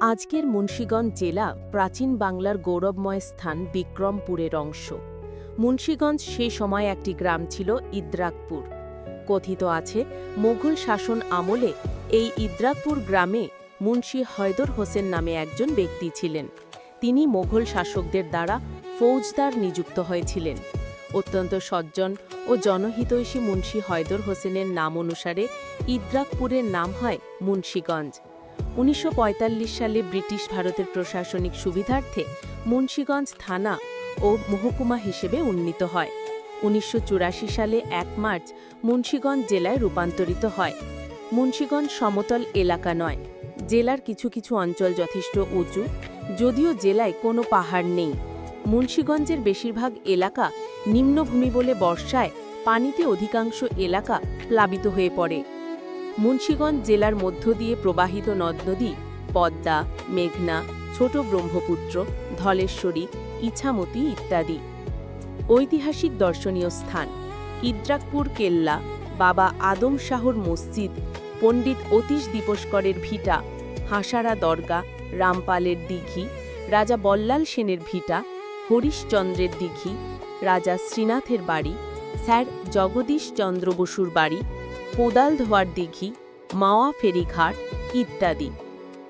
আজকের মুন্সীগঞ্জ জেলা প্রাচীন বাংলার গৌরবময় স্থান বিক্রমপুরের অংশ। মুন্সীগঞ্জ সে সময় একটি গ্রাম ছিল ইদ্রাকপুর। কথিত আছে মোগল শাসন আমলে এই ইদ্রাকপুর গ্রামে মুন্সী হয়দর হোসেন নামে একজন ব্যক্তি ছিলেন। তিনি মোগল শাসকদের দ্বারা ফৌজদার নিযুক্ত হয়েছিলেন। অত্যন্ত সজ্জন ও জনহিতৈষী মুন্সী হয়দর হোসেনের নাম অনুসারে ইদ্রাকপুরের নাম হয় মুন্সীগঞ্জ। উনিশশো পঁয়তাল্লিশ সালে ব্রিটিশ ভারতের প্রশাসনিক সুবিধার্থে মুন্সীগঞ্জ থানা ও মহকুমা হিসেবে উন্নীত হয়। উনিশশো চুরাশি সালে এক মার্চ মুন্সীগঞ্জ জেলায় রূপান্তরিত হয়। মুন্সীগঞ্জ সমতল এলাকা নয়। জেলার কিছু কিছু অঞ্চল যথেষ্ট উঁচু, যদিও জেলায় কোনো পাহাড় নেই। মুন্সীগঞ্জের বেশিরভাগ এলাকা নিম্নভূমি বলে বর্ষায় পানিতে অধিকাংশ এলাকা প্লাবিত হয়ে পড়ে। মুন্সীগঞ্জ জেলার মধ্য দিয়ে প্রবাহিত নদ নদী পদ্মা, মেঘনা, ছোট ব্রহ্মপুত্র, ধলেশ্বরী, ইছামতি ইত্যাদি। ঐতিহাসিক দর্শনীয় স্থান। ইদ্রাকপুর কেল্লা, বাবা আদম শাহর মসজিদ, পণ্ডিত অতীশ দীপস্করের ভিটা, হাসারা দরগা, রামপালের দিঘি, রাজা বল্লাল সেনের ভিটা, হরিশচন্দ্রের দিঘি, রাজা শ্রীনাথের বাড়ি, স্যার জগদীশ চন্দ্র বসুর বাড়ি কোদাল ধোয়ার দিঘি মাওয়া ফেরিঘাট ইত্যাদি।